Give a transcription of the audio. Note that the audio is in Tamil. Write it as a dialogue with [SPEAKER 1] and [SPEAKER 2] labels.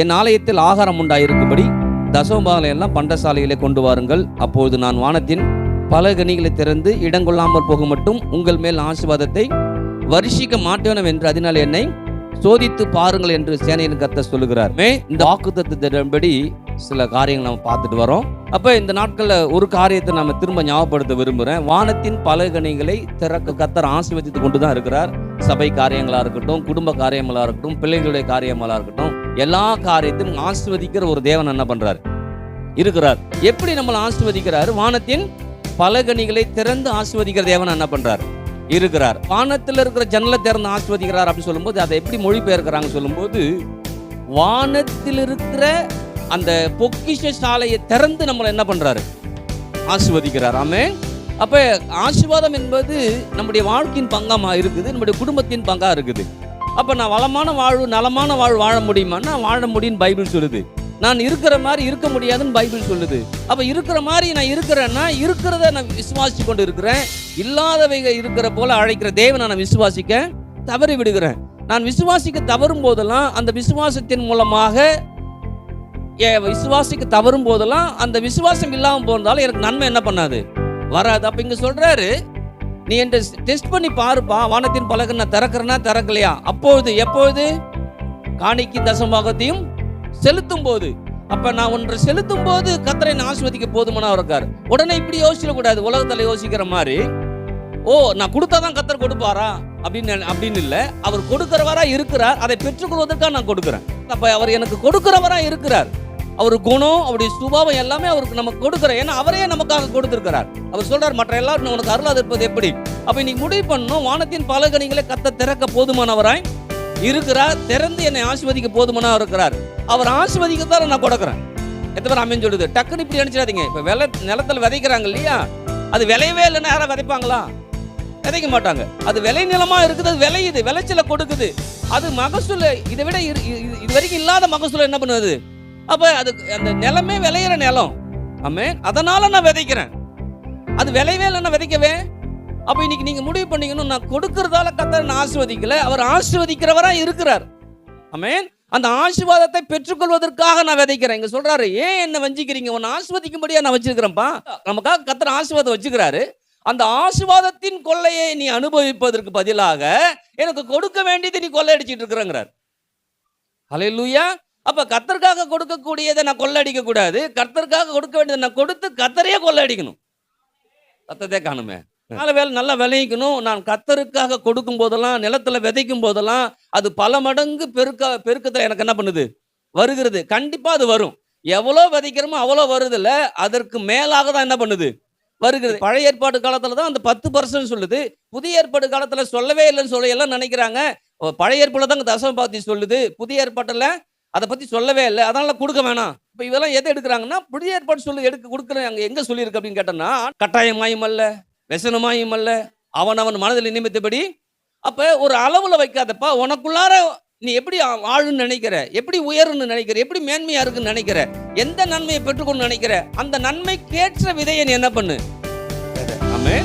[SPEAKER 1] என் ஆலயத்தில் ஆகாரம் உண்டாயிருக்கும்படி தசோபாலை எல்லாம் பண்டசாலையிலே கொண்டு வாருங்கள். அப்பொழுது நான் வானத்தின் பல கனிகளை திறந்து இடங்கொள்ளாமல் போக மட்டும் உங்கள் மேல் ஆசீர்வாதத்தை வருஷிக்க மாட்டேனும் என்று அதனால் என்னை சோதித்து பாருங்கள் என்று சேனையின் கத்த சொல்லுகிறார். மே இந்த வாக்குத்தத்தின்படி சில காரியங்கள் நம்ம பார்த்துட்டு வரோம். அப்போ இந்த நாட்களில் ஒரு காரியத்தை நம்ம திரும்ப ஞாபகப்படுத்த விரும்புகிறேன் வானத்தின் பல கனிகளை திறக்க கத்தர் ஆசீர்வதித்து கொண்டு தான் இருக்கிறார். சபை காரியங்களாக இருக்கட்டும் குடும்ப காரியங்களாக இருக்கட்டும் பிள்ளைகளுடைய காரியங்களாக இருக்கட்டும் எல்லா காரியத்தையும் ஆசிர்வதிக்கிற ஒரு தேவன் என்ன பண்றார்? இருக்கிறார். எப்படி நம்மளை ஆசிர்வதிக்கிறார் வானத்தின் பலகணிகளை திறந்து ஆசீர்வதிக்கிற தேவன் என்ன பண்றார்? இருக்கிறார். வானத்தில் இருக்கிற ஜன்னலை திறந்து ஆசிர்வதிக்கிறார் அப்படின்னு சொல்லும்போது அதை எப்படி மொழிபெயர்க்கிறாங்க சொல்லும்போது வானத்தில் இருக்கிற அந்த பொக்கிஷ சாலையை திறந்து நம்மளை என்ன பண்றாரு? ஆசிர்வதிக்கிறார் ஆமே அப்ப ஆசீர்வாதம் என்பது நம்முடைய வாழ்க்கையின் பங்கமாக இருக்குது? நம்முடைய குடும்பத்தின் பங்காக இருக்குது? அப்போ நான் வளமான வாழ்வு நலமான வாழ்வு வாழ முடியுமான்னா வாழ முடியும்னு பைபிள் சொல்லுது. நான் இருக்கிற மாதிரி இருக்க முடியாதுன்னு பைபிள் சொல்லுது. அப்போ இருக்கிற மாதிரி நான் இருக்கிறேன்னா இருக்கிறத நான் விசுவாசி கொண்டு இருக்கிறேன். இல்லாதவைகள் இருக்கிற போல அழைக்கிற தேவனை நான் விசுவாசிக்க தவறி விடுகிறேன். நான் விசுவாசிக்க தவறும் போதெல்லாம் அந்த விசுவாசத்தின் மூலமாக விசுவாசிக்க தவறும் போதெல்லாம் அந்த விசுவாசம் இல்லாமல் போனாலும் எனக்கு நன்மை என்ன பண்ணாது? வராது. அப்போ இங்கே சொல்கிறாரு நீ என்று டெஸ்ட் பண்ணி பாருப்பா. வானத்தின் பலகை நான் திறக்கிறேன்னா திறக்கலையா? அப்பொழுது எப்பொழுது? காணிக்கு தசமாகத்தையும் செலுத்தும் போது அப்ப நான் ஒன்று செலுத்தும் போது கத்தரை ஆசிர்வதிக்க ஆஸ்வதிக்க போதுமானவர் இருக்கார். உடனே இப்படி யோசிக்க கூடாது. உலகத்துல யோசிக்கிற மாதிரி ஓ நான் கொடுத்தாதான் கத்தர் கொடுப்பாரா? அப்படின்னு அப்படின்னு இல்ல. அவர் கொடுக்கிறவரா இருக்கிறார். அதை பெற்றுக்கொள்வதற்காக நான் கொடுக்குறேன். அப்ப அவர் எனக்கு கொடுக்கிறவரா இருக்கிறார். அவர் குணம் அவருடைய சுபாவம் எல்லாமே அவருக்கு நமக்கு கொடுக்குறோம் ஏன்னா அவரே நமக்காக கொடுத்துருக்கிறார். அவர் சொல்றார் மற்ற எல்லாரும் உனக்கு அருளாது இருப்பது எப்படி? அப்ப இன்னைக்கு முடிவு பண்ணணும். வானத்தின் பலகணிகளை கத்த திறக்க போதுமானவராய் இருக்கிறார். திறந்து என்னை ஆசிர்வதிக்க போதுமானவர் இருக்கிறார். அவர் ஆசிர்வதிக்கத்தான் நான் கொடுக்குறேன். எத்தனை பேர் அமைன்னு சொல்லுது? டக்குன்னு இப்படி நினைச்சிடாதீங்க. இப்போ விளை நிலத்துல விதைக்கிறாங்க இல்லையா? அது விளையவே இல்லைன்னா யாரும் விதைப்பாங்களா? விதைக்க மாட்டாங்க. அது விளை நிலமாக இருக்குது அது விளையுது. விளைச்சலை கொடுக்குது. அது மகசூல் இதை விட இரு- இது வரைக்கும் இல்லாத மகசூல் என்ன பண்ணுது? அப்போ அது அந்த நிலமே விளையிற நிலம். ஆமே அதனால நான் விதைக்கிறேன். அது விளையவே நான் விதைக்கவே. அப்போ இன்னைக்கு நீங்கள் முடிவு பண்ணீங்கன்னு நான் கொடுக்கறதால கத்தர் நான் ஆசிர்வதிக்கலை. அவர் ஆசிர்வதிக்கிறவராக இருக்கிறார். ஆமேன். அந்த ஆசீர்வாதத்தை பெற்றுக்கொள்வதற்காக நான் விதைக்கிறேன். இங்கே சொல்கிறாரு ஏன் என்ன வஞ்சிக்கிறீங்க? உன்னை ஆசிர்வதிக்கும்படியாக நான் வச்சிருக்கிறேன்ப்பா. நமக்காக கத்தர் ஆசீர்வாதம் வச்சுக்கிறாரு. அந்த ஆசீர்வாதத்தின் கொள்ளையை நீ அனுபவிப்பதற்கு பதிலாக எனக்கு கொடுக்க வேண்டியது நீ கொள்ளையடிச்சிட்டு இருக்கிறங்கிறார். ஹalleluya. அப்ப கத்தருக்காக கொடுக்கக்கூடியதை நான் கொள்ளையடிக்க கூடாது. கர்த்தருக்காக கொடுக்க வேண்டியதை நான் கொடுத்து கத்தரையே கொள்ளையடிக்கணும் கத்ததே காணுமே. நல்ல வேலை நல்லா விளைவிக்கணும். நான் கத்தருக்காக கொடுக்கும் போதெல்லாம் நிலத்துல விதைக்கும் போதெல்லாம் அது பல மடங்கு பெருக்க பெருக்கத்தை எனக்கு என்ன பண்ணுது? வருகிறது. கண்டிப்பா அது வரும். எவ்வளோ விதைக்கிறோமோ அவ்வளோ வருதுல்ல. அதற்கு மேலாக தான் என்ன பண்ணுது? வருகிறது. பழைய ஏற்பாடு காலத்துல தான் அந்த பத்து பர்சன்ட் சொல்லுது. புதிய ஏற்பாடு காலத்துல சொல்லவே இல்லைன்னு சொல்லி எல்லாம் நினைக்கிறாங்க. பழைய ஏற்பாடுல தான் தசம பாத்தி சொல்லுது. புதிய ஏற்பாட்டுல அதை பற்றி சொல்லவே இல்லை. அதனால கொடுக்க வேணாம். இப்போ இதெல்லாம் எதை எடுக்கிறாங்கன்னா புதிய ஏற்பாடு சொல்லி எடுக்க கொடுக்குறேன் அங்கே எங்கே சொல்லியிருக்கு அப்படின்னு கேட்டோம்னா கட்டாயமாயும் அல்ல व्यசனமாயும் அல்ல அவன் அவன் மனதில் நிமித்தபடி அப்போ ஒரு அளவில் வைக்காதப்பா உனக்குள்ளார நீ எப்படி வாழுன்னு நினைக்கிற? எப்படி உயருன்னு நினைக்கிற? எப்படி மேன்மையா இருக்குன்னு நினைக்கிற? எந்த நன்மையை பெற்றுக்கொண்டு நினைக்கிற? அந்த நன்மைக்கேற்ற விதையை நீ என்ன பண்ணு? ஆமே